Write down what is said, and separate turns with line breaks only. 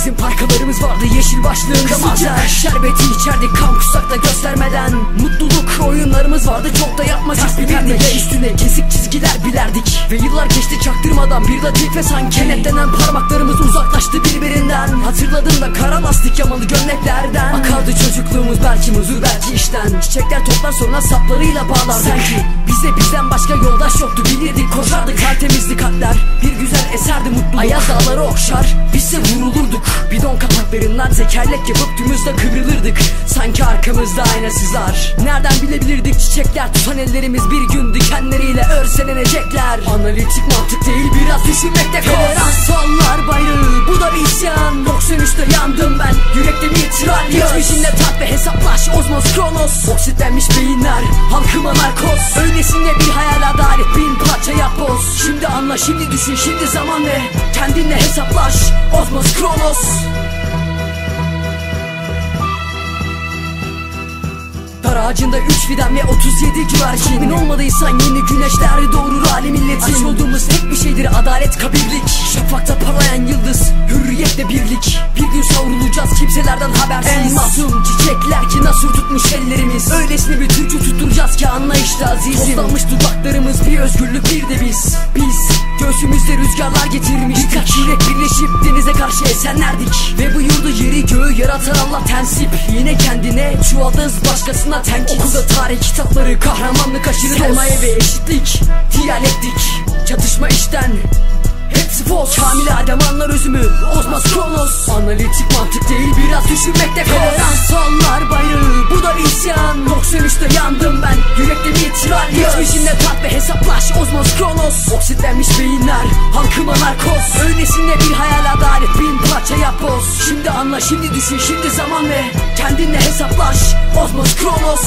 Bizim parkalarımız vardı yeşil başlığımız Mazer Şerbeti içerdik kan kusakta göstermeden. Mutluluk oyunlarımız vardı çok da yapmacık bilirdik Ve üstüne kesik çizgiler bilerdik. Ve yıllar geçti çaktırmadan bir latife sanki. Kenetlenen parmaklarımız uzaklaştı birbirinden. Hatırladım da kara lastik yamalı gömleklerden. Akardı çocukluğumuz belki muzur belki işten. Çiçekler toplar sonra saplarıyla bağlardık Sanki bize bizden başka yoldaş yoktu. Bilirdik koşardık Tertemizdi kalpler. Bir güzel eserdi mutluluk. Ayaz dağları okşar biz de vurulurduk. Bidon kapaklarından zekerlek yapıp tümüzde kıvrılırdık. Sanki arkamızda aynasızlar. Nereden bilebilirdik? Çiçekler tutan ellerimiz bir gün dikenleriyle örselenecekler. Analitik mantık değil biraz düşünmekte Federal sallar bayrağı bu da bir isyan 93'te yandım ben. Yürekte mitral Geçmişinle tat ve hesaplaş Ozmos Kronos. Oksitlenmiş beyinler halkıma narkoz. Öylesine bir hayal adalet bin parça yapboz. Şimdi anla şimdi düşün şimdi zaman ve Kendinle hesaplaş. Ozmos Kronos. Dar ağacında 3 fidan ve 37 güvercin. Emin olmadıysan yeni güneşler doğurur alem milletin Aç olduğumuz tek bir şeydir adalet kabirlik birlik Bir gün savrulacağız kimselerden habersiz. En masum çiçekler ki nasır tutmuş ellerimiz. Öylesine bir türkü tutturacağız ki anlayışta azizim. Tozlanmış dudaklarımız bir özgürlük bir de biz. Biz göğsümüzde rüzgarlar getirmiş. Birkaç yürek birleşip denize karşı esenlerdik. Ve bu yurdu yeri göğü yaratan Allah tensip. Yine kendine çuvaldız başkasına tenkit. Okulda tarih kitapları kahramanlık aşırı Sermaye ve eşitlik diyalektik Çatışma işten Hepsi fos Kamil Adem anlar özümü. Ozmaz Kronos. Analitik mantık değil biraz düşünmekte Federal sallar bayrağı bu da bir isyan 93'te yandım ben. Yürekte mitral Geçmişinle tat ve hesaplaş Ozmos Kronos. Oksitlenmiş beyinler halkıma narkoz. Öylesine bir hayal adalet bin parça yapboz Şimdi anla şimdi düşün şimdi zaman ve Kendinle hesaplaş. Ozmos Kronos